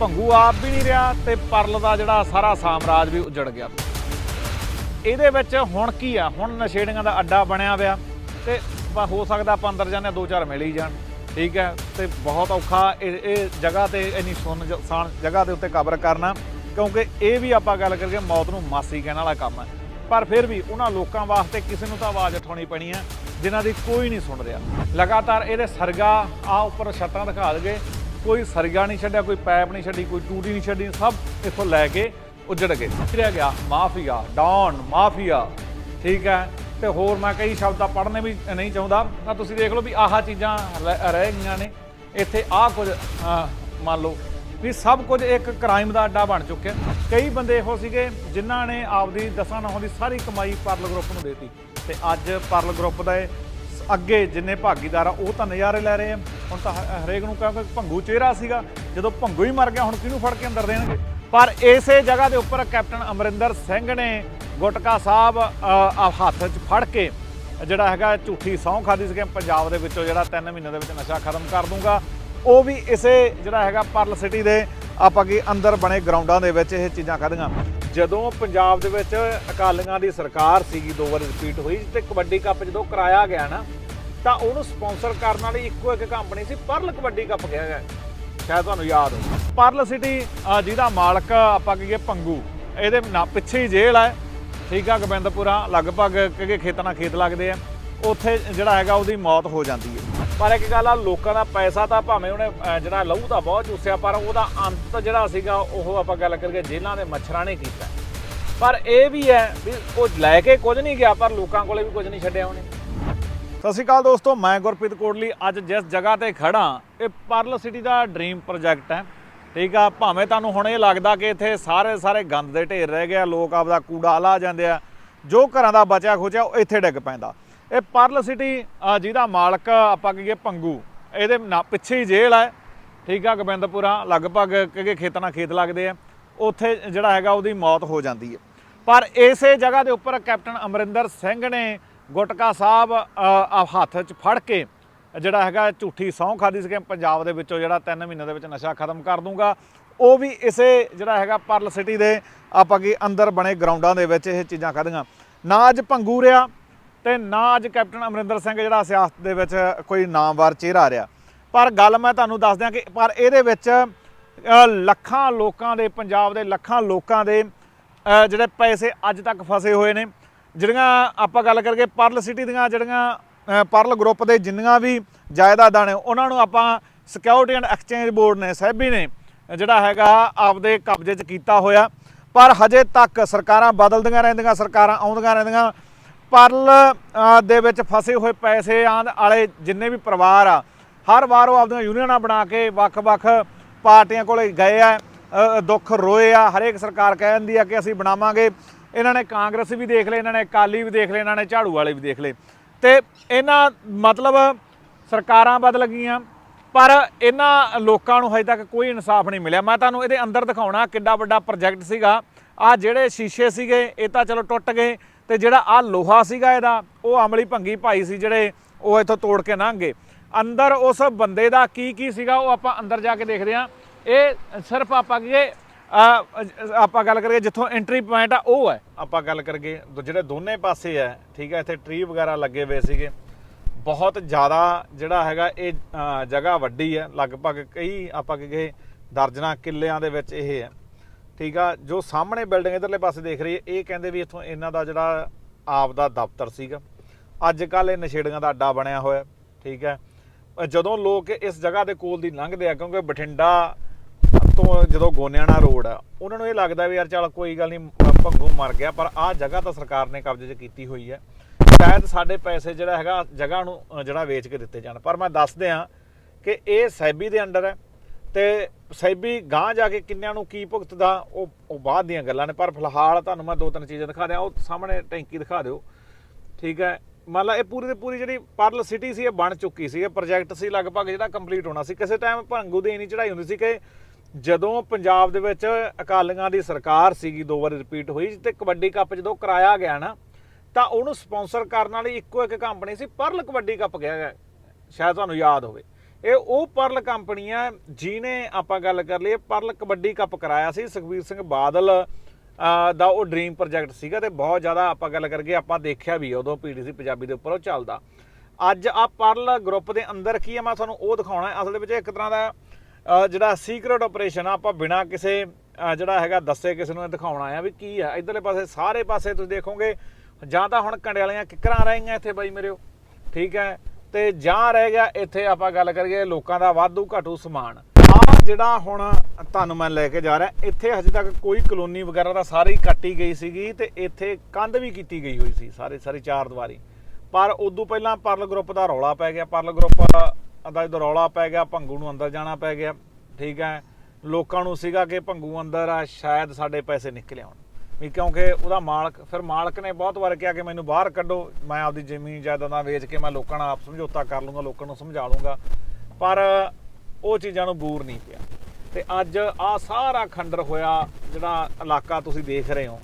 ਭੰਗੂ ਆਪ ਵੀ ਨਹੀਂ ਰਿਹਾ ਤੇ ਪਰਲ ਦਾ ਜਿਹੜਾ ਸਾਰਾ ਸਾਮਰਾਜ ਵੀ ਉਜੜ ਗਿਆ। ਇਹਦੇ ਵਿੱਚ ਹੁਣ ਕੀ ਆ? ਹੁਣ ਨਸ਼ੇੜੀਆਂ ਦਾ ਅੱਡਾ ਬਣਿਆ ਪਿਆ ਤੇ ਹੋ ਸਕਦਾ ਆਪਾਂ ਅੰਦਰ ਜਾਂਦੇ ਹਾਂ, ਦੋ ਚਾਰ ਮਿਲ ਹੀ ਜਾਣ। ਠੀਕ ਹੈ? ਤੇ ਬਹੁਤ ਔਖਾ ਇਹ ਇਹ ਜਗ੍ਹਾ ਤੇ ਇੰਨੀ ਸੁੰਨਸਾਨ ਜਗ੍ਹਾ ਦੇ ਉੱਤੇ ਕਬਰ ਕਰਨਾ ਕਿਉਂਕਿ ਇਹ ਵੀ ਆਪਾਂ ਗੱਲ ਕਰਕੇ ਮੌਤ ਨੂੰ ਮਾਸੀ ਕਹਿਣ ਵਾਲਾ ਕੰਮ ਹੈ। ਪਰ ਫਿਰ ਵੀ ਉਹਨਾਂ ਲੋਕਾਂ ਵਾਸਤੇ ਕਿਸੇ ਨੂੰ ਤਾਂ ਆਵਾਜ਼ ਉਠਾਉਣੀ ਪੈਣੀ ਹੈ ਜਿਨ੍ਹਾਂ ਦੀ ਕੋਈ ਨਹੀਂ ਸੁਣ ਰਿਹਾ। ਲਗਾਤਾਰ ਇਹਦੇ ਸਰਗਾ ਆ ਉੱਪਰ ਛੱਤਾਂ ਦਿਖਾ ਦਗੇ ਕੋਈ ਸਰਗਾ ਨਹੀਂ ਛੱਡਿਆ, ਕੋਈ ਪੈਪ ਨਹੀਂ ਛੱਡੀ, ਕੋਈ ਟੂਟੀ ਨਹੀਂ ਛੱਡੀ, ਸਭ ਇੱਥੋਂ ਲੈ ਕੇ ਉੱਜੜ ਗਏ। ਰਿਹਾ ਗਿਆ ਮਾਫੀਆ, ਡੌਨ, ਮਾਫੀਆ, ਠੀਕ ਹੈ? ਤੇ ਹੋਰ ਮੈਂ ਕਈ ਸ਼ਬਦਾਂ ਪੜ੍ਹਨੇ ਵੀ ਨਹੀਂ ਚਾਹੁੰਦਾ। ਤਾਂ ਤੁਸੀਂ ਦੇਖ ਲਓ ਵੀ ਆਹ ਚੀਜ਼ਾਂ ਰਹਿ ਰਹਿ ਗਈਆਂ ਨੇ। ਇੱਥੇ ਆਹ ਕੁਝ ਮੰਨ ਲਓ ਵੀ ਸਭ ਕੁਝ ਇੱਕ ਕ੍ਰਾਈਮ ਦਾ ਅੱਡਾ ਬਣ ਚੁੱਕਿਆ। ਕਈ ਬੰਦੇ ਇਹੋ ਸੀਗੇ ਜਿਨ੍ਹਾਂ ਨੇ ਆਪਦੀ ਦਸਾਂ ਨੌਂ ਦੀ ਸਾਰੀ ਕਮਾਈ ਪਰਲ ਗਰੁੱਪ ਨੂੰ ਦੇਤੀ। ਤੇ ਅੱਜ ਪਰਲ ਗਰੁੱਪ ਦਾ ਅੱਗੇ ਜਿੰਨੇ ਭਾਗੀਦਾਰ ਆ, ਉਹ ਤਾਂ ਨਜ਼ਾਰੇ ਲੈ ਰਹੇ ਆ। ਹੁਣ ਤਾਂ ਹਰੇਕ ਨੂੰ ਕਹਿੰਦਾ ਭੰਗੂ ਚਿਹਰਾ ਸੀਗਾ, ਜਦੋਂ ਭੰਗੂ ਹੀ ਮਰ ਗਿਆ, ਹੁਣ ਕਿਹਨੂੰ ਫੜ ਕੇ ਅੰਦਰ ਦੇਣਗੇ? ਪਰ ਇਸੇ ਜਗ੍ਹਾ ਦੇ ਉੱਪਰ ਕੈਪਟਨ ਅਮਰਿੰਦਰ ਸਿੰਘ ਨੇ ਗੁਟਕਾ ਸਾਹਿਬ ਆ ਹੱਥ 'ਚ ਫੜ ਕੇ ਜਿਹੜਾ ਹੈਗਾ ਝੂਠੀ ਸਹੁੰ ਖਾਦੀ ਸੀਗੇ ਪੰਜਾਬ ਦੇ ਵਿੱਚੋਂ ਜਿਹੜਾ 3 ਮਹੀਨੇ ਦੇ ਵਿੱਚ ਨਸ਼ਾ ਖਤਮ ਕਰ ਦੂੰਗਾ। ਉਹ ਵੀ ਇਸੇ ਜਿਹੜਾ ਹੈਗਾ ਪਰਲ ਸਿਟੀ ਦੇ ਆਪਾਂ ਕੀ ਅੰਦਰ ਬਣੇ ਗਰਾਊਂਡਾਂ ਦੇ ਵਿੱਚ ਇਹ ਚੀਜ਼ਾਂ ਖਾਧੀਆਂ। ਜਦੋਂ ਪੰਜਾਬ ਦੇ ਵਿੱਚ ਅਕਾਲੀਆਂ ਦੀ ਸਰਕਾਰ ਸੀਗੀ, ਦੋ ਵਾਰੀ ਰਿਪੀਟ ਹੋਈ ਤੇ ਕਬੱਡੀ ਕੱਪ ਜਦੋਂ ਕਰਾਇਆ ਗਿਆ ਨਾ, ਤਾਂ ਉਹਨੂੰ ਸਪਾਂਸਰ ਕਰਨ ਵਾਲੀ ਇੱਕੋ ਇੱਕ ਕੰਪਨੀ ਸੀ, ਪਰਲ ਕਬੱਡੀ ਕੱਪ ਕਿਹਾ ਗਿਆ। ਸ਼ਾਇਦ ਤੁਹਾਨੂੰ ਯਾਦ ਹੋ ਪਰਲ ਸਿਟੀ ਜਿਹਦਾ ਮਾਲਕ ਆਪਾਂ ਕਹੀਏ ਪੰਗੂ, ਇਹਦੇ ਨਾ ਪਿੱਛੇ ਹੀ ਜੇਲ੍ਹ ਹੈ ਠੀਕ ਆ, ਗੋਬਿੰਦਪੁਰਾ, ਲਗਭਗ ਕਿਉਂਕਿ ਖੇਤਾਂ ਨਾਲ ਖੇਤ ਲੱਗਦੇ ਆ। ਉੱਥੇ ਜਿਹੜਾ ਹੈਗਾ ਉਹਦੀ ਮੌਤ ਹੋ ਜਾਂਦੀ ਹੈ। ਪਰ ਇੱਕ ਗੱਲ ਆ, ਲੋਕਾਂ ਦਾ ਪੈਸਾ ਤਾਂ ਭਾਵੇਂ ਉਹਨੇ ਜਿਹੜਾ ਲਹੂ ਤਾਂ ਬਹੁਤ ਚੂਸਿਆ, ਪਰ ਉਹਦਾ ਅੰਤ ਜਿਹੜਾ ਸੀਗਾ, ਉਹ ਆਪਾਂ ਗੱਲ ਕਰਕੇ ਜੇਲ੍ਹਾਂ ਦੇ ਮੱਛਰਾਂ ਨੇ ਕੀਤਾ। ਪਰ ਇਹ ਵੀ ਹੈ ਵੀ ਉਹ ਲੈ ਕੇ ਕੁਝ ਨਹੀਂ ਗਿਆ, ਪਰ ਲੋਕਾਂ ਕੋਲੇ ਵੀ ਕੁਝ ਨਹੀਂ ਛੱਡਿਆ ਉਹਨੇ। ਸਤਿ ਸ਼੍ਰੀ ਅਕਾਲ ਦੋਸਤੋ, ਮੈਂ ਗੁਰਪ੍ਰੀਤ ਕੋਟਲੀ, ਅੱਜ ਜਿਸ ਜਗ੍ਹਾ ਤੇ ਖੜਾ ਇਹ ਪਰਲ ਸਿਟੀ ਦਾ ਡ੍ਰੀਮ ਪ੍ਰੋਜੈਕਟ ਹੈ। ਠੀਕ ਆ, ਭਾਵੇਂ ਤੁਹਾਨੂੰ ਹੁਣ ਇਹ ਲੱਗਦਾ ਕਿ ਇੱਥੇ ਸਾਰੇ ਸਾਰੇ ਗੰਦ ਦੇ ਢੇਰ ਰਹਿ ਗਏ ਆ, ਲੋਕ ਆਪਦਾ ਕੂੜਾ ਲਾ ਜਾਂਦੇ ਆ, ਜੋ ਘਰਾਂ ਦਾ ਬਚਿਆ ਖੋਚਿਆ ਉਹ ਇੱਥੇ ਡਿੱਗ ਪੈਂਦਾ। ਇਹ ਪਰਲ ਸਿਟੀ ਜਿਹਦਾ ਮਾਲਕ ਆਪਾਂ ਕਹੀਏ ਪੰਗੂ, ਇਹਦੇ ਨਾ, ਪਿੱਛੇ ਹੀ ਜੇਲ੍ਹ ਹੈ। ਠੀਕ ਆ, ਗੋਬਿੰਦਪੁਰਾ, ਲਗਭਗ ਕਿਉਂਕਿ ਖੇਤਾਂ ਨਾਲ ਖੇਤ ਲੱਗਦੇ ਆ। ਉੱਥੇ ਜਿਹੜਾ ਹੈਗਾ ਉਹਦੀ ਮੌਤ ਹੋ ਜਾਂਦੀ ਹੈ। ਪਰ ਇਸੇ ਜਗ੍ਹਾ ਦੇ ਉੱਪਰ ਕੈਪਟਨ ਅਮਰਿੰਦਰ ਸਿੰਘ ਨੇ ਗੁਟਕਾ ਸਾਹਿਬ ਹੱਥ 'ਚ ਫੜ ਕੇ ਜਿਹੜਾ ਹੈਗਾ ਝੂਠੀ ਸਹੁੰ ਖਾਦੀ ਕਿ ਪੰਜਾਬ ਦੇ ਵਿੱਚੋਂ ਜਿਹੜਾ 3 ਮਹੀਨੇ ਦੇ ਵਿੱਚ ਨਸ਼ਾ ਖਤਮ ਕਰ ਦੂੰਗਾ। ਉਹ ਵੀ ਇਸੇ ਜਿਹੜਾ ਹੈਗਾ ਪਰਲ ਸਿਟੀ ਦੇ ਆਪਾਂ ਕੀ ਅੰਦਰ ਬਣੇ ਗਰਾਊਂਡਾਂ ਦੇ ਵਿੱਚ ਇਹ ਚੀਜ਼ਾਂ ਖਾਧੀਆਂ। ਨਾ ਅੱਜ ਭੰਗੂ ਰਿਹਾ ਤੇ ਨਾ ਅੱਜ ਕੈਪਟਨ ਅਮਰਿੰਦਰ ਸਿੰਘ ਜਿਹੜਾ ਸਿਆਸਤ ਦੇ ਵਿੱਚ ਕੋਈ ਨਾਮਵਾਰ ਚਿਹਰਾ ਰਿਹਾ। ਪਰ ਗੱਲ ਮੈਂ ਤੁਹਾਨੂੰ ਦੱਸ ਦਿਆਂ ਕਿ ਪਰ ਇਹਦੇ ਵਿੱਚ ਲੱਖਾਂ ਲੋਕਾਂ ਦੇ, ਪੰਜਾਬ ਦੇ ਲੱਖਾਂ ਲੋਕਾਂ ਦੇ ਜਿਹੜੇ ਪੈਸੇ ਅੱਜ ਤੱਕ ਫਸੇ ਹੋਏ ਨੇ, ਜਿਹੜੀਆਂ ਆਪਾਂ ਗੱਲ ਕਰਕੇ ਪਰਲ ਸਿਟੀ ਦੀਆਂ ਜਿਹੜੀਆਂ ਪਰਲ ਗਰੁੱਪ ਦੇ ਜਿੰਨੀਆਂ ਵੀ ਜਾਇਦਾਦਾਂ ਨੇ, ਉਹਨਾਂ ਨੂੰ ਆਪਾਂ ਸਿਕਿਉਰਿਟੀ ਐਂਡ ਐਕਸਚੇਂਜ ਬੋਰਡ ਨੇ ਸੈਬੀ ਨੇ, ਜਿਹੜਾ ਹੈਗਾ ਆਪਦੇ ਕਬਜ਼ੇ 'ਚ ਕੀਤਾ ਹੋਇਆ। ਪਰ ਹਜੇ ਤੱਕ ਸਰਕਾਰਾਂ ਬਦਲਦੀਆਂ ਰਹਿੰਦੀਆਂ, ਸਰਕਾਰਾਂ ਆਉਂਦੀਆਂ ਰਹਿੰਦੀਆਂ ਪਰਲ ਦੇ ਵਿੱਚ ਫਸੇ ਹੋਏ ਪੈਸੇ ਆਂਦ ਵਾਲੇ ਜਿੰਨੇ ਵੀ ਪਰਿਵਾਰ ਆ, ਹਰ ਵਾਰ ਉਹ ਆਪਦੀਆਂ ਯੂਨੀਅਨਾਂ ਬਣਾ ਕੇ ਵੱਖ-ਵੱਖ ਪਾਰਟੀਆਂ ਕੋਲੇ ਗਏ ਆ ਦੁੱਖ ਰੋਏ ਆ। ਹਰੇਕ ਸਰਕਾਰ ਕਹਿ ਦਿੰਦੀ ਆ ਕਿ ਅਸੀਂ ਬਣਾਵਾਂਗੇ। ਇਹਨਾਂ ਨੇ ਕਾਂਗਰਸ ਵੀ ਦੇਖ ਲਏ, ਇਹਨਾਂ ਨੇ ਅਕਾਲੀ ਵੀ ਦੇਖ ਲਏ, ਇਹਨਾਂ ਨੇ ਝਾੜੂ ਵਾਲੇ ਵੀ ਦੇਖ ਲਏ। ਤੇ ਇਹਨਾਂ ਮਤਲਬ ਸਰਕਾਰਾਂ ਬਦਲ ਗਈਆਂ ਪਰ ਇਹਨਾਂ ਲੋਕਾਂ ਨੂੰ ਹਜੇ ਤੱਕ ਕੋਈ ਇਨਸਾਫ ਨਹੀਂ ਮਿਲਿਆ। ਮੈਂ ਤੁਹਾਨੂੰ ਇਹਦੇ ਅੰਦਰ ਦਿਖਾਉਣਾ ਕਿੱਡਾ ਵੱਡਾ ਪ੍ਰੋਜੈਕਟ ਸੀਗਾ। ਆ ਜਿਹੜੇ ਸ਼ੀਸ਼ੇ ਸੀਗੇ, ਇਹ ਤਾਂ ਚਲੋ ਟੁੱਟ ਗਏ। ਤੇ ਜਿਹੜਾ ਆ ਲੋਹਾ ਸੀਗਾ ਇਹਦਾ, ਉਹ ਅਮਲੀ ਭੰਗੀ ਭਾਈ ਸੀ ਜਿਹੜੇ ਉਹ ਇੱਥੋਂ ਤੋੜ ਕੇ ਲੰਘ। ਗਏ ਅੰਦਰ ਉਸ ਬੰਦੇ ਦਾ ਕੀ ਕੀ ਸੀਗਾ, ਉਹ ਆਪਾਂ ਅੰਦਰ ਜਾ ਕੇ ਦੇਖਦੇ ਹਾਂ। ਇਹ ਸਿਰਫ ਆਪਾਂ ਕੀ ਆਪਾਂ ਗੱਲ ਕਰੀਏ ਜਿੱਥੋਂ ਐਂਟਰੀ ਪੁਆਇੰਟ ਆ, ਉਹ ਹੈ। ਆਪਾਂ ਗੱਲ ਕਰੀਏ, ਦੋ- ਜਿਹੜੇ ਦੋਨੇ ਪਾਸੇ ਹੈ, ਠੀਕ ਹੈ, ਇੱਥੇ ਟਰੀ ਵਗੈਰਾ ਲੱਗੇ ਹੋਏ ਸੀਗੇ। ਬਹੁਤ ਜ਼ਿਆਦਾ ਜਿਹੜਾ ਹੈਗਾ ਇਹ ਜਗ੍ਹਾ ਵੱਡੀ ਹੈ। ਲਗਭਗ ਕਈ ਆਪਾਂ ਕਹੀਏ ਦਰਜਨਾਂ ਕਿੱਲਿਆਂ ਦੇ ਵਿੱਚ ਇਹ ਹੈ। ਠੀਕ ਆ, ਜੋ ਸਾਹਮਣੇ ਬਿਲਡਿੰਗ ਇਧਰਲੇ ਪਾਸੇ ਦੇਖ ਰਹੀ ਹੈ, ਇਹ ਕਹਿੰਦੇ ਵੀ ਇੱਥੋਂ ਇਹਨਾਂ ਦਾ ਜਿਹੜਾ ਆਪ ਦਾ ਦਫ਼ਤਰ ਸੀਗਾ। ਅੱਜ ਕੱਲ ਇਹ ਨਸ਼ੇੜੀਆਂ ਦਾ ਅੱਡਾ ਬਣਿਆ ਹੋਇਆ, ਠੀਕ ਹੈ। ਜਦੋਂ ਲੋਕ ਇਸ ਜਗ੍ਹਾ ਦੇ ਕੋਲ ਦੀ ਲੰਘਦੇ ਆ, ਕਿਉਂਕਿ ਬਠਿੰਡਾ ਤੋਂ ਜਦੋਂ ਗੋਨਿਆਣਾ ਰੋਡ ਆ, ਉਹਨਾਂ ਨੂੰ ਇਹ ਲੱਗਦਾ ਵੀ ਯਾਰ ਚੱਲ ਕੋਈ ਗੱਲ ਨਹੀਂ, ਭੰਗੂ ਮਰ ਗਿਆ, ਪਰ ਆਹ ਜਗ੍ਹਾ ਤਾਂ ਸਰਕਾਰ ਨੇ ਕਬਜ਼ੇ 'ਚ ਕੀਤੀ ਹੋਈ ਹੈ। ਸ਼ਾਇਦ ਸਾਡੇ ਪੈਸੇ ਜਿਹੜਾ ਹੈਗਾ, ਜਗ੍ਹਾ ਨੂੰ ਜਿਹੜਾ ਵੇਚ ਕੇ ਦਿੱਤੇ ਜਾਣ। ਪਰ ਮੈਂ ਦੱਸ ਦਿਆਂ ਕਿ ਇਹ ਸੈਬੀ ਦੇ ਅੰਡਰ ਹੈ। ਤੇ ਸੈਬੀ ਗਾਂ ਜਾ ਕੇ ਕਿੰਨਿਆਂ ਨੂੰ ਕੀ ਭੁਗਤਦਾ, ਉਹ ਉਹ ਬਾਅਦ ਦੀਆਂ ਗੱਲਾਂ ਨੇ, ਪਰ ਫਿਲਹਾਲ ਤੁਹਾਨੂੰ ਮੈਂ ਦੋ ਤਿੰਨ ਚੀਜ਼ਾਂ ਦਿਖਾ ਦਿਆਂ, ਉਹ ਸਾਹਮਣੇ ਟੈਂਕੀ ਦਿਖਾ ਦਿਓ। ਠੀਕ ਹੈ? ਮੰਨ ਲਾ ਇਹ ਪੂਰੀ ਦੀ ਪੂਰੀ ਜਿਹੜੀ ਪਰਲ ਸਿਟੀ ਸੀ, ਇਹ ਬਣ ਚੁੱਕੀ ਸੀ, ਇਹ ਪ੍ਰੋਜੈਕਟ ਸੀ ਲਗਭਗ ਜਿਹੜਾ ਕੰਪਲੀਟ ਹੋਣਾ ਸੀ। ਕਿਸੇ ਟਾਈਮ ਭੰਗੂ ਦੀ ਇੰਨੀ ਚੜਾਈ ਹੁੰਦੀ ਸੀ ਕਿ ਜਦੋਂ ਪੰਜਾਬ ਦੇ ਵਿੱਚ ਅਕਾਲੀਆਂ ਦੀ ਸਰਕਾਰ ਸੀਗੀ, ਦੋ ਵਾਰੀ ਰਿਪੀਟ ਹੋਈ, ਤੇ ਕਬੱਡੀ ਕੱਪ ਜਦੋਂ ਕਰਾਇਆ ਗਿਆ ਨਾ, ਤਾਂ ਉਹਨੂੰ ਸਪਾਂਸਰ ਕਰਨ ਵਾਲੀ ਇੱਕੋ ਇੱਕ ਕੰਪਨੀ ਸੀ, ਪਰਲ ਕਬੱਡੀ ਕੱਪ ਕਿਹਾ ਗਿਆ, ਸ਼ਾਇਦ ਤੁਹਾਨੂੰ ਯਾਦ ਹੋਵੇ। ਇਹ ਉਹ ਪਰਲ ਕੰਪਨੀ ਆ ਜਿਹਨੇ ਆਪਾਂ ਗੱਲ ਕਰ ਲਈਏ, ਪਰਲ ਕਬੱਡੀ ਕੱਪ ਕਰਾਇਆ ਸੀ, ਸੁਖਬੀਰ ਸਿੰਘ ਬਾਦਲ ਦਾ ਉਹ ਡ੍ਰੀਮ ਪ੍ਰੋਜੈਕਟ ਸੀਗਾ ਤੇ ਬਹੁਤ ਜ਼ਿਆਦਾ ਆਪਾਂ ਗੱਲ ਕਰਗੇ ਆਪਾਂ ਦੇਖਿਆ ਵੀ ਆ, ਉਦੋਂ ਪੀਡੀਸੀ ਪੰਜਾਬੀ ਦੇ ਉੱਪਰ ਉਹ ਚੱਲਦਾ। ਅੱਜ ਆ ਪਰਲ ਗਰੁੱਪ ਦੇ ਅੰਦਰ ਕੀ ਆ, ਮੈਂ ਤੁਹਾਨੂੰ ਉਹ ਦਿਖਾਉਣਾ, ਅਸਲ ਦੇ ਵਿੱਚ ਇੱਕ ਤਰ੍ਹਾਂ ਦਾ ਜਿਹੜਾ ਸੀਕ੍ਰੀਟ ਆਪਰੇਸ਼ਨ ਆ, ਆਪਾਂ ਬਿਨਾ ਕਿਸੇ ਜਿਹੜਾ ਹੈਗਾ ਦੱਸੇ ਕਿਸੇ ਨੂੰ ਦਿਖਾਉਣਾ ਆ ਵੀ ਕੀ ਆ। ਇਧਰਲੇ ਪਾਸੇ, ਸਾਰੇ ਪਾਸੇ ਤੁਸੀਂ ਦੇਖੋਗੇ, ਜਾਂ ਤਾਂ ਹੁਣ ਕੰਡੇ ਵਾਲੀਆਂ ਕਿੱਕਰਾਂ ਰਹੀਆਂ ਇੱਥੇ ਬਾਈ ਮੇਰਿਓ ਠੀਕ ਹੈ? ਤੇ ਜਾਂ ਰਹਿ ਗਿਆ, ਇੱਥੇ ਆਪਾਂ ਗੱਲ ਕਰੀਏ ਲੋਕਾਂ ਦਾ ਵਾਧੂ ਘਾਟੂ ਸਮਾਨ। ਆ ਜਿਹੜਾ ਹੁਣ ਤੁਹਾਨੂੰ ਮੈਂ ਲੈ ਕੇ ਜਾ ਰਿਹਾ, ਇੱਥੇ ਹਜੇ ਤੱਕ ਕੋਈ ਕਲੋਨੀ ਵਗੈਰਾ ਤਾਂ ਸਾਰੀ ਕੱਟੀ ਗਈ ਸੀਗੀ ਤੇ ਇੱਥੇ ਕੰਧ ਵੀ ਕੀਤੀ ਗਈ ਹੋਈ ਸੀ, ਸਾਰੇ ਸਾਰੀ ਚਾਰ ਦੀਵਾਰੀ। ਪਰ ਉਦੋਂ ਪਹਿਲਾਂ ਪਰਲ ਗਰੁੱਪ ਦਾ ਰੌਲਾ ਪੈ ਗਿਆ ਪਰਲ ਗਰੁੱਪ ਦਾ ਜਦੋਂ ਰੌਲਾ ਪੈ ਗਿਆ, ਭੰਗੂ ਨੂੰ ਅੰਦਰ ਜਾਣਾ ਪੈ ਗਿਆ, ਠੀਕ ਹੈ। ਲੋਕਾਂ ਨੂੰ ਸੀਗਾ ਕਿ ਭੰਗੂ ਅੰਦਰ ਆ, ਸ਼ਾਇਦ ਸਾਡੇ ਪੈਸੇ ਨਿਕਲ ਆਉਣ। ਵੀ ਕਿਉਂਕਿ ਉਹਦਾ ਮਾਲਕ, ਫਿਰ ਮਾਲਕ ਨੇ ਬਹੁਤ ਵਾਰ ਕਿਹਾ ਕਿ ਮੈਨੂੰ ਬਾਹਰ ਕੱਢੋ, ਮੈਂ ਆਪਦੀ ਜ਼ਮੀਨ ਜਾਇਦਾਦਾਂ ਵੇਚ ਕੇ ਮੈਂ ਲੋਕਾਂ ਨਾਲ ਆਪ ਸਮਝੌਤਾ ਕਰ ਲੂੰਗਾ, ਲੋਕਾਂ ਨੂੰ ਸਮਝਾ ਲੂੰਗਾ। ਪਰ ਉਹ ਚੀਜ਼ਾਂ ਨੂੰ ਬੂਰ ਨਹੀਂ ਪਿਆ। ਤੇ ਅੱਜ ਆ ਸਾਰਾ ਖੰਡਰ ਹੋਇਆ, ਜਿਹੜਾ ਇਲਾਕਾ ਤੁਸੀਂ ਦੇਖ ਰਹੇ ਹੋ,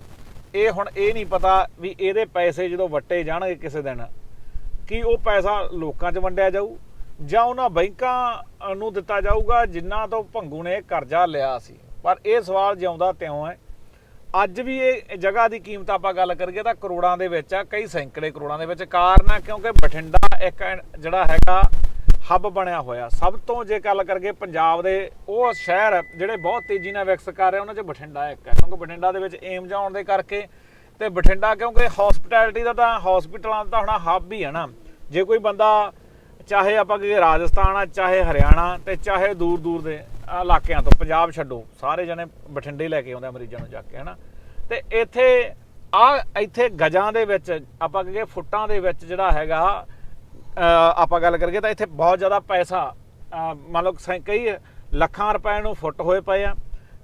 ਇਹ ਹੁਣ ਇਹ ਨਹੀਂ ਪਤਾ ਵੀ ਇਹਦੇ ਪੈਸੇ ਜਦੋਂ ਵੱਟੇ ਜਾਣਗੇ ਕਿਸੇ ਦਿਨ, ਕੀ ਉਹ ਪੈਸਾ ਲੋਕਾਂ 'ਚ ਵੰਡਿਆ ਜਾਊ, ਜਾਂ ਉਹਨਾਂ ਬੈਂਕਾਂ ਨੂੰ ਦਿੱਤਾ ਜਾਊਗਾ ਜਿਨ੍ਹਾਂ ਤੋਂ ਭੰਗੂ ਨੇ ਕਰਜ਼ਾ ਲਿਆ ਸੀ। ਪਰ ਇਹ ਸਵਾਲ ਜਿਉਂਦਾ ਤਿਉਂ ਹੈ ਅੱਜ ਵੀ ਇਹ ਜਗ੍ਹਾ ਦੀ ਕੀਮਤ ਆਪਾਂ ਗੱਲ ਕਰੀਏ ਤਾਂ ਕਰੋੜਾਂ ਦੇ ਵਿੱਚ ਆ, ਕਈ ਸੈਂਕੜੇ ਕਰੋੜਾਂ ਦੇ ਵਿੱਚ। ਕਾਰਨ ਆ ਕਿਉਂਕਿ ਬਠਿੰਡਾ ਇੱਕ ਜਿਹੜਾ ਹੈਗਾ, ਹੱਬ ਬਣਿਆ ਹੋਇਆ। ਸਭ ਤੋਂ ਜੇ ਗੱਲ ਕਰੀਏ ਪੰਜਾਬ ਦੇ, ਉਹ ਸ਼ਹਿਰ ਜਿਹੜੇ ਬਹੁਤ ਤੇਜ਼ੀ ਨਾਲ ਵਿਕਸ ਕਰ ਰਹੇ ਉਹਨਾਂ 'ਚ ਬਠਿੰਡਾ ਇੱਕ ਹੈ। ਕਿਉਂਕਿ ਬਠਿੰਡਾ ਦੇ ਵਿੱਚ ਏਮਜ਼ ਆਉਣ ਦੇ ਕਰਕੇ ਤੇ ਬਠਿੰਡਾ ਕਿਉਂਕਿ ਹਸਪਿਟੈਲਿਟੀ ਦਾ ਤਾਂ ਹਸਪੀਟਲਾਂ ਦਾ ਤਾਂ ਹੁਣ ਹੱਬ ਹੀ ਹੈ ਨਾ। ਜੇ ਕੋਈ ਬੰਦਾ ਚਾਹੇ ਆਪਾਂ ਕਹੀਏ ਰਾਜਸਥਾਨ ਆ, ਚਾਹੇ ਹਰਿਆਣਾ ਤੇ ਚਾਹੇ ਦੂਰ ਦੂਰ ਦੇ ਇਲਾਕਿਆਂ ਤੋਂ, ਪੰਜਾਬ ਛੱਡੋ, ਸਾਰੇ ਜਣੇ ਬਠਿੰਡੇ ਲੈ ਕੇ ਆਉਂਦੇ ਆ ਮਰੀਜ਼ਾਂ ਨੂੰ ਜਾ ਕੇ, ਹਨਾ? ਤੇ ਇੱਥੇ, ਆ ਇੱਥੇ ਗਜਾਂ ਦੇ ਵਿੱਚ, ਆਪਾਂ ਕਹੀਏ ਫੁੱਟਾਂ ਦੇ ਵਿੱਚ ਜਿਹੜਾ ਹੈਗਾ ਆਪਾਂ ਗੱਲ ਕਰੀਏ ਤਾਂ ਇੱਥੇ ਬਹੁਤ ਜ਼ਿਆਦਾ ਪੈਸਾ ਮੰਨ ਲਓ ਸੈਂ- ਕਈ ਲੱਖਾਂ ਰੁਪਏ ਨੂੰ ਫੁੱਟ ਹੋਏ ਪਏ ਆ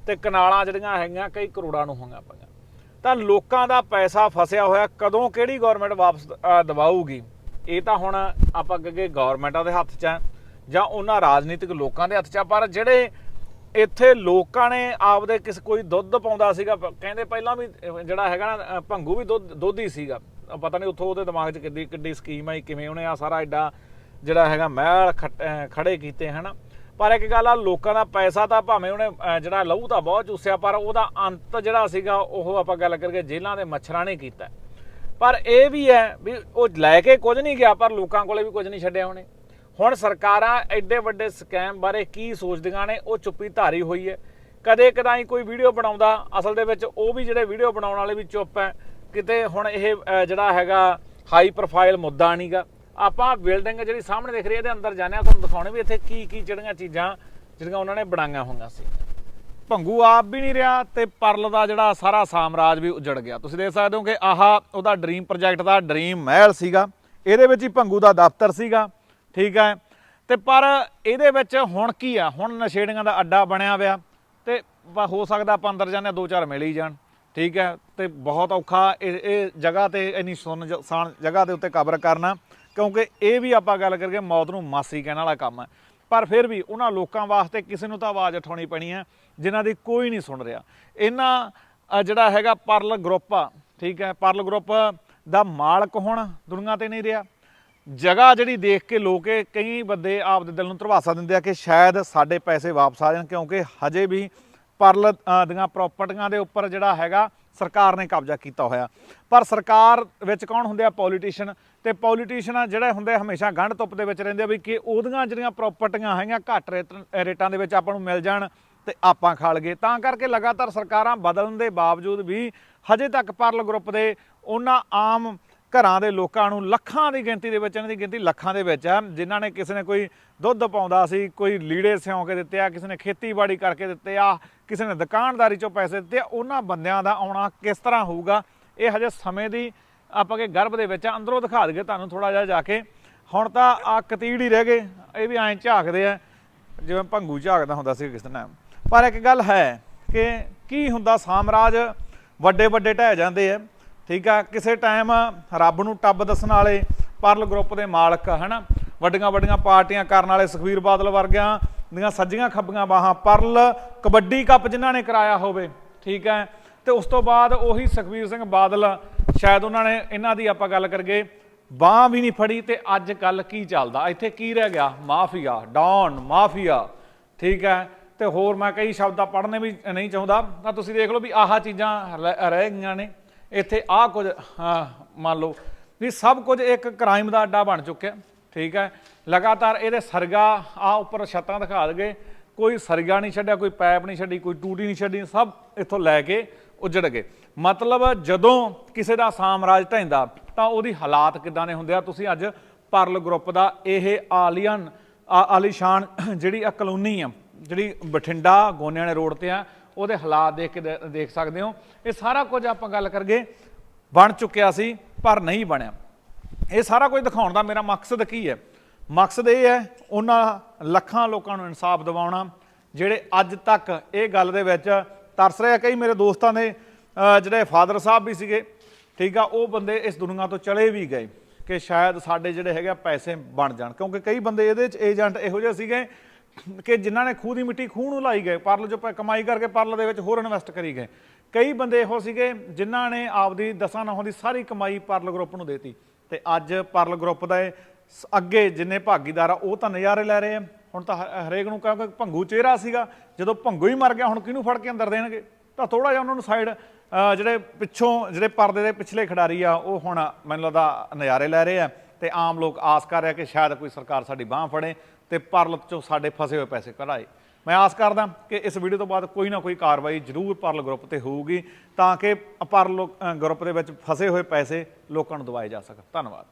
ਤੇ ਕਨਾਲਾਂ ਜਿਹੜੀਆਂ ਹੈਗੀਆਂ, ਕਈ ਕਰੋੜਾਂ ਨੂੰ ਹੋਈਆਂ ਪਈਆਂ। ਤਾਂ ਲੋਕਾਂ ਦਾ ਪੈਸਾ ਫਸਿਆ ਹੋਇਆ, ਕਦੋਂ ਕਿਹੜੀ ਗਵਰਨਮੈਂਟ ਵਾਪਸ ਦਵਾਊਗੀ? ਇਹ ਤਾਂ ਹੁਣ ਆਪਾਂ ਕਹੀਏ ਗਵਰਨਮੈਂਟਾਂ ਦੇ ਹੱਥ 'ਚ ਹੈ ਜਾਂ ਉਹਨਾਂ ਰਾਜਨੀਤਿਕ ਲੋਕਾਂ ਦੇ ਹੱਥ 'ਚ ਆ ਪਰ ਜਿਹੜੇ ਇੱਥੇ ਲੋਕਾਂ ਨੇ ਆਪਦੇ ਕਿਸ ਕੋਈ ਦੁੱਧ ਪਾਉਂਦਾ ਸੀਗਾ ਕਹਿੰਦੇ ਪਹਿਲਾਂ ਵੀ ਜਿਹੜਾ ਹੈਗਾ ਨਾ ਭੰਗੂ ਵੀ ਦੁੱਧ ਦੁੱਧ ਹੀ ਸੀਗਾ। ਪਤਾ ਨਹੀਂ ਉੱਥੋਂ ਉਹਦੇ ਦਿਮਾਗ 'ਚ ਕਿੱਡੀ ਕਿੱਡੀ ਸਕੀਮ ਆਈ ਕਿਵੇਂ ਉਹਨੇ ਆ ਸਾਰਾ ਐਡਾ ਜਿਹੜਾ ਹੈਗਾ ਮਹਿਲ ਖੱਟ- ਅਹ, ਖੜੇ ਕੀਤੇ ਹਨਾ? ਪਰ ਇੱਕ ਗੱਲ ਆ ਲੋਕਾਂ ਦਾ ਪੈਸਾ ਤਾਂ ਭਾਵੇਂ ਉਹਨੇ ਜਿਹੜਾ ਲਹੂ ਤਾਂ ਬਹੁਤ ਚੂਸਿਆ ਪਰ ਉਹਦਾ ਅੰਤ ਜਿਹੜਾ ਸੀਗਾ ਉਹ ਆਪਾਂ ਗੱਲ ਕਰਕੇ ਜੇਲ੍ਹਾਂ ਦੇ ਮੱਛਰਾਂ ਨੇ ਕੀਤਾ। ਪਰ ਇਹ ਵੀ ਹੈ ਵੀ ਉਹ ਲੈ ਕੇ ਕੁਝ ਨਹੀਂ ਗਿਆ ਪਰ ਲੋਕਾਂ ਕੋਲੇ ਵੀ ਕੁਝ ਨਹੀਂ ਛੱਡਿਆ ਉਹਨੇ। ਹੁਣ ਸਰਕਾਰਾਂ ਐਡੇ ਵੱਡੇ ਸਕੈਮ ਬਾਰੇ ਕੀ ਸੋਚਦੀਆਂ ਨੇ, ਉਹ ਚੁੱਪੀ ਧਾਰੀ ਹੋਈ ਹੈ। ਕਦੇ ਕਦਾਈ ਕੋਈ ਵੀਡੀਓ ਬਣਾਉਂਦਾ, ਅਸਲ ਦੇ ਵਿੱਚ ਉਹ ਵੀ ਜਿਹੜੇ ਵੀਡੀਓ ਬਣਾਉਣ ਵਾਲੇ ਵੀ ਚੁੱਪ ਹੈ। ਕਿਤੇ ਹੁਣ ਇਹ ਜਿਹੜਾ ਹੈਗਾ ਹਾਈ ਪ੍ਰੋਫਾਈਲ ਮੁੱਦਾ ਨਹੀਂਗਾ। ਆਪਾਂ ਬਿਲਡਿੰਗ ਜਿਹੜੀ ਸਾਹਮਣੇ ਦਿਖ ਰਹੀ ਹੈ, ਇਹਦੇ ਅੰਦਰ ਜਾਂਦੇ ਹਾਂ, ਤੁਹਾਨੂੰ ਦਿਖਾਉਣੇ ਵੀ ਇੱਥੇ ਕੀ ਕੀ ਜਿਹੜੀਆਂ ਚੀਜ਼ਾਂ, ਜਿਹੜੀਆਂ ਉਹਨਾਂ ਨੇ ਬਣਾਈਆਂ ਹੋਈਆਂ ਸੀ। ਭੰਗੂ ਆਪ ਵੀ ਨਹੀਂ ਰਿਹਾ ਤੇ ਪਰਲ ਦਾ ਜਿਹੜਾ ਸਾਰਾ ਸਾਮਰਾਜ ਵੀ ਉਜੜ ਗਿਆ। ਤੁਸੀਂ ਦੇਖ ਸਕਦੇ ਹੋ ਕਿ ਆਹ ਉਹਦਾ ਡ੍ਰੀਮ ਪ੍ਰੋਜੈਕਟ ਦਾ ਡ੍ਰੀਮ ਮਹਿਲ ਸੀਗਾ। ਇਹਦੇ ਵਿੱਚ ਹੀ ਭੰਗੂ ਦਾ ਦਫ਼ਤਰ ਸੀਗਾ। ਠੀਕ ਹੈ? ਤੇ ਪਰ ਇਹਦੇ ਵਿੱਚ ਹੁਣ ਕੀ ਆ? ਹੁਣ ਨਸ਼ੇੜੀਆਂ ਦਾ ਅੱਡਾ ਬਣਿਆ ਹੋਇਆ। ਤੇ ਹੋ ਸਕਦਾ ਆਪਾਂ ਅੰਦਰ ਜਾਂਦੇ ਹਾਂ, ਦੋ ਚਾਰ ਮਿਲ ਹੀ ਜਾਣ। ਠੀਕ ਹੈ? ਤੇ ਬਹੁਤ ਔਖਾ ਇਹ ਇਹ ਜਗ੍ਹਾ ਤੇ ਇੰਨੀ ਸੁੰਨਸਾਨ ਜਗ੍ਹਾ ਦੇ ਉੱਤੇ ਕਬਰ ਕਰਨਾ ਕਿਉਂਕਿ ਇਹ ਵੀ ਆਪਾਂ ਗੱਲ ਕਰਕੇ ਮੌਤ ਨੂੰ ਮਾਸੀ ਕਹਿਣ ਵਾਲਾ ਕੰਮ ਹੈ। ਪਰ ਫਿਰ ਵੀ ਉਹਨਾਂ ਲੋਕਾਂ ਵਾਸਤੇ ਕਿਸੇ ਨੂੰ ਤਾਂ ਆਵਾਜ਼ ਉਠਾਉਣੀ ਪੈਣੀ ਹੈ ਜਿਨ੍ਹਾਂ ਦੀ ਕੋਈ ਨਹੀਂ ਸੁਣ ਰਿਹਾ। ਇਹਨਾਂ ਜਿਹੜਾ ਹੈਗਾ ਪਰਲ ਗਰੁੱਪ ਆ ਠੀਕ ਹੈ? ਪਰਲ ਗਰੁੱਪ ਦਾ ਮਾਲਕ ਹੁਣ ਦੁਨੀਆ ਤੇ ਨਹੀਂ ਰਿਹਾ। ਜਗ੍ਹਾ ਜਿਹੜੀ ਦੇਖ ਕੇ ਲੋਕ ਇਹ ਕਈ ਬੰਦੇ ਆਪਦੇ ਦਿਲ ਨੂੰ ਧਰਵਾਸਾ ਦਿੰਦੇ ਆ ਕਿ ਸ਼ਾਇਦ ਸਾਡੇ ਪੈਸੇ ਵਾਪਸ ਆ ਜਾਣ, ਕਿਉਂਕਿ ਹਜੇ ਵੀ ਪਰਲ ਦੀਆਂ ਪ੍ਰਾਪਰਟੀਆਂ ਦੇ ਉੱਪਰ ਜਿਹੜਾ ਹੈਗਾ ਸਰਕਾਰ ਨੇ ਕਬਜ਼ਾ ਕੀਤਾ ਹੋਇਆ। ਪਰ ਸਰਕਾਰ ਵਿੱਚ ਕੌਣ ਹੁੰਦੇ ਆ? ਪੋਲੀਟੀਸ਼ੀਅਨ ਤੇ ਪੋਲੀਟੀਸ਼ੀਅਨ ਜਿਹੜੇ ਹੁੰਦੇ ਹਮੇਸ਼ਾ ਗੰਢ ਧੁੱਪ ਦੇ ਵਿੱਚ ਰਹਿੰਦੇ ਆ ਵੀ ਕਿ ਉਹਦੀਆਂ ਜਿਹੜੀਆਂ ਪ੍ਰਾਪਰਟੀਆਂ ਹੈਗੀਆਂ ਘੱਟ ਰੇਟ- ਰੇਟਾਂ ਦੇ ਵਿੱਚ ਆਪਾਂ ਨੂੰ ਮਿਲ ਜਾਣ ਤੇ ਆਪਾਂ ਖਾ ਲਈਏ। ਤਾਂ ਕਰਕੇ ਲਗਾਤਾਰ ਸਰਕਾਰਾਂ ਬਦਲਣ ਦੇ ਬਾਵਜੂਦ ਵੀ ਹਜੇ ਤੱਕ ਪਰਲ ਗਰੁੱਪ ਦੇ ਉਹਨਾਂ ਆਮ ਘਰਾਂ ਦੇ ਲੋਕਾਂ ਨੂੰ ਲੱਖਾਂ ਦੀ ਗਿਣਤੀ ਦੇ ਵਿੱਚ, ਇਹਨਾਂ ਦੀ ਗਿਣਤੀ ਲੱਖਾਂ ਦੇ ਵਿੱਚ ਆ, ਜਿਨ੍ਹਾਂ ਨੇ ਕਿਸੇ ਨੇ ਕੋਈ ਦੁੱਧ ਪਾਉਂਦਾ ਸੀ, ਕੋਈ ਲੀੜੇ ਸਿਉਂ ਕੇ ਦਿੱਤੇ ਆ, ਕਿਸੇ ਨੇ ਖੇਤੀਬਾੜੀ ਕਰਕੇ ਦਿੱਤੇ ਆ, ਕਿਸੇ ਨੇ ਦੁਕਾਨਦਾਰੀ ਚੋਂ ਪੈਸੇ ਦਿੱਤੇ ਆ, ਉਹਨਾਂ ਬੰਦਿਆਂ ਦਾ ਆਉਣਾ ਕਿਸ ਤਰ੍ਹਾਂ ਹੋਊਗਾ ਇਹ ਹਜੇ ਸਮੇਂ ਦੀ ਆਪਾਂ ਕੇ ਗਰਭ ਦੇ ਵਿੱਚ ਆ। ਅੰਦਰੋਂ ਦਿਖਾ ਦਈਏ ਤੁਹਾਨੂੰ ਥੋੜਾ ਜਿਹਾ ਜਾ ਕੇ ਹੁਣ ਤਾਂ ਆ ਕਤੀੜ ਹੀ ਰਹਿ ਗਏ, ਇਹ ਵੀ ਐਂ ਝਾਕਦੇ ਆ, ਜਿਵੇਂ ਭੰਗੂ ਝਾਕਦਾ ਹੁੰਦਾ ਸੀ ਕਿਸੇ ਟਾਈਮ ਪਰ ਇੱਕ ਗੱਲ ਹੈ ਕਿ ਕੀ ਹੁੰਦਾ, ਸਾਮਰਾਜ ਵੱਡੇ ਵੱਡੇ ਢਹਿ ਜਾਂਦੇ ਆ ਠੀਕ ਆ, ਕਿਸੇ ਟਾਈਮ ਰੱਬ ਨੂੰ ਟੱਬ ਦੱਸਣ ਵਾਲੇ ਪਰਲ ਗਰੁੱਪ ਦੇ ਮਾਲਕ, ਹਨਾ? ਵੱਡੀਆਂ ਵੱਡੀਆਂ ਪਾਰਟੀਆਂ ਕਰਨ ਵਾਲੇ ਸੁਖਵੀਰ ਬਾਦਲ ਵਰਗਿਆਂ ਦੀਆਂ ਸੱਜੀਆਂ ਖੱਬੀਆਂ ਬਾਹਾਂ ਪਰਲ ਕਬੱਡੀ ਕੱਪ ਜਿਨ੍ਹਾਂ ਨੇ ਕਰਾਇਆ ਹੋਵੇ, ਠੀਕ ਹੈ? ਤੇ ਉਸ ਤੋਂ ਬਾਅਦ ਉਹੀ ਸੁਖਵੀਰ ਸਿੰਘ ਬਾਦਲ, ਸ਼ਾਇਦ ਉਹਨਾਂ ਨੇ ਇਹਨਾਂ ਦੀ ਆਪਾਂ ਗੱਲ ਕਰਗੇ ਬਾਹ ਵੀ ਨਹੀਂ ਫੜੀ ਤੇ ਅੱਜ ਕੱਲ ਕੀ ਚੱਲਦਾ? ਇੱਥੇ ਕੀ ਰਹਿ ਗਿਆ? ਮਾਫੀਆ ਡੌਨ ਮਾਫੀਆ, ਠੀਕ ਹੈ? ਤੇ ਹੋਰ ਮੈਂ ਕਈ ਸ਼ਬਦਾਂ ਪੜ੍ਹਨੇ ਵੀ ਨਹੀਂ ਚਾਹੁੰਦਾ। ਤਾਂ ਤੁਸੀਂ ਦੇਖ ਲਓ ਵੀ ਆਹ ਚੀਜ਼ਾਂ ਰਹਿ ਰਹਿ ਗਈਆਂ ਨੇ। ਇੱਥੇ ਆਹ ਕੁਝ ਮੰਨ ਲਓ ਵੀ ਸਭ ਕੁਝ ਇੱਕ ਕ੍ਰਾਈਮ ਦਾ ਅੱਡਾ ਬਣ ਚੁੱਕਿਆ, ਠੀਕ ਹੈ। ਲਗਾਤਾਰ ਇਹਦੇ ਸਰਗਾ ਆ ਉੱਪਰ ਛੱਤਾਂ ਦਿਖਾ ਦਗੇ, ਕੋਈ ਸਰਗਾ ਨਹੀਂ ਛੱਡਿਆ, ਕੋਈ ਪੈਪ ਨਹੀਂ ਛੱਡੀ, ਕੋਈ ਟੂਟੀ ਨਹੀਂ ਛੱਡੀ, ਸਭ ਇੱਥੋਂ ਲੈ ਕੇ ਉੱਜੜ ਗਏ। ਮਤਲਬ ਜਦੋਂ ਕਿਸੇ ਦਾ ਸਾਮਰਾਜ ਢਹਿੰਦਾ, ਤਾਂ ਉਹਦੀ ਹਾਲਾਤ ਕਿਦਾਂ ਦੇ ਹੁੰਦੇ ਆ? ਤੁਸੀਂ ਅੱਜ ਪਰਲ ਗਰੁੱਪ ਦਾ ਇਹ ਆਲੀਅਨ ਆ- ਆਲੀਸ਼ਾਨ ਜਿਹੜੀ ਆ ਕਲੋਨੀ ਆ, ਜਿਹੜੀ ਬਠਿੰਡਾ ਗੋਨਿਆਣੇ ਰੋਡ ਤੇ ਆ ਉਹਦੇ ਹਾਲਾਤ ਦੇਖ ਕੇ ਦੇ- ਦੇਖ ਸਕਦੇ ਹੋ। ਇਹ ਸਾਰਾ ਕੁਝ ਆਪਾਂ ਗੱਲ ਕਰਗੇ ਬਣ ਚੁੱਕਿਆ ਸੀ, ਪਰ ਨਹੀਂ ਬਣਿਆ। ਇਹ ਸਾਰਾ ਕੁਝ ਦਿਖਾਉਣ ਦਾ ਮੇਰਾ ਮਕਸਦ ਕੀ ਹੈ? ਮਕਸਦ ਇਹ ਹੈ, ਉਹਨਾਂ ਲੱਖਾਂ ਲੋਕਾਂ ਨੂੰ ਇਨਸਾਫ ਦਿਵਾਉਣਾ, ਜਿਹੜੇ ਅੱਜ ਤੱਕ ਇਹ ਗੱਲ ਦੇ ਵਿੱਚ ਤਰਸ ਰਹੇ ਆ। ਕਈ ਮੇਰੇ ਦੋਸਤਾਂ ਦੇ ਜਿਹੜੇ ਫਾਦਰ ਸਾਹਿਬ ਵੀ ਸੀਗੇ, ਠੀਕ ਆ, ਉਹ ਬੰਦੇ ਇਸ ਦੁਨੀਆ ਤੋਂ ਚਲੇ ਵੀ ਗਏ ਕਿ ਸ਼ਾਇਦ ਸਾਡੇ ਜਿਹੜੇ ਹੈਗੇ ਆ, ਪੈਸੇ ਬਣ ਜਾਣ। ਕਿਉਂਕਿ ਕਈ ਬੰਦੇ ਇਹਦੇ ਚ ਏਜੰਟ ਇਹੋ ਜਿਹੇ ਸੀਗੇ ਕਿ ਜਿਨ੍ਹਾਂ ਨੇ ਖੂਹ ਦੀ ਮਿੱਟੀ ਖੂਹ ਨੂੰ ਲਾਈ ਗਏ, ਪਰਲ ਜੋ ਪ- ਕਮਾਈ ਕਰਕੇ ਪਰਲ ਦੇ ਵਿੱਚ ਹੋਰ ਇਨਵੈਸਟ ਕਰੀ ਗਏ। ਕਈ ਬੰਦੇ ਇਹੋ ਸੀਗੇ ਜਿਨ੍ਹਾਂ ਨੇ ਆਪਦੀ ਦਸਾਂ ਨੌਂ ਦੀ ਸਾਰੀ ਕਮਾਈ ਪਰਲ ਗਰੁੱਪ ਨੂੰ ਦੇਤੀ। ਤੇ ਅੱਜ ਪਰਲ ਗਰੁੱਪ ਦਾ ਅੱਗੇ ਜਿੰਨੇ ਭਾਗੀਦਾਰ ਆ, ਉਹ ਤਾਂ ਨਜ਼ਾਰੇ ਲੈ ਰਹੇ ਆ। ਹੁਣ ਤਾਂ ਹਰੇਕ ਨੂੰ ਕਿਉਂਕਿ ਭੰਗੂ ਚਿਹਰਾ ਸੀਗਾ। ਜਦੋਂ ਭੰਗੂ ਹੀ ਮਰ ਗਿਆ, ਹੁਣ ਕਿਹਨੂੰ ਫੜ ਕੇ ਅੰਦਰ ਦੇਣਗੇ? ਤਾਂ ਥੋੜਾ ਜਿਹਾ ਉਹਨਾਂ ਨੂੰ ਸਾਈਡ ਜਿਹੜੇ ਪਿੱਛੋਂ, ਜਿਹੜੇ ਪਰਦੇ ਦੇ ਪਿਛਲੇ ਖਿਡਾਰੀ ਆ, ਉਹ ਹੁਣ ਮੈਨੂੰ ਲੱਗਦਾ ਨਜ਼ਾਰੇ ਲੈ ਰਹੇ ਆ। ਤੇ ਆਮ ਲੋਕ ਆਸ ਕਰ ਰਿਹਾ ਕਿ ਸ਼ਾਇਦ ਕੋਈ ਸਰਕਾਰ ਸਾਡੀ ਬਾਹ ਫੜੇ। ਤੇ ਪਰਲ ਚੋਂ ਸਾਡੇ ਫਸੇ ਹੋਏ ਪੈਸੇ ਕਢਾਏ। ਮੈਂ ਆਸ ਕਰਦਾ ਕਿ ਇਸ ਵੀਡੀਓ ਤੋਂ ਬਾਅਦ ਕੋਈ ਨਾ ਕੋਈ ਕਾਰਵਾਈ ਜ਼ਰੂਰ ਪਰਲ ਗਰੁੱਪ ਤੇ ਹੋਊਗੀ, ਤਾਂ ਕਿ ਪਰਲ ਗਰੁੱਪ ਦੇ ਵਿੱਚ ਫਸੇ ਹੋਏ ਪੈਸੇ ਲੋਕਾਂ ਨੂੰ ਦਵਾਏ ਜਾ ਸਕਣ। ਧੰਨਵਾਦ।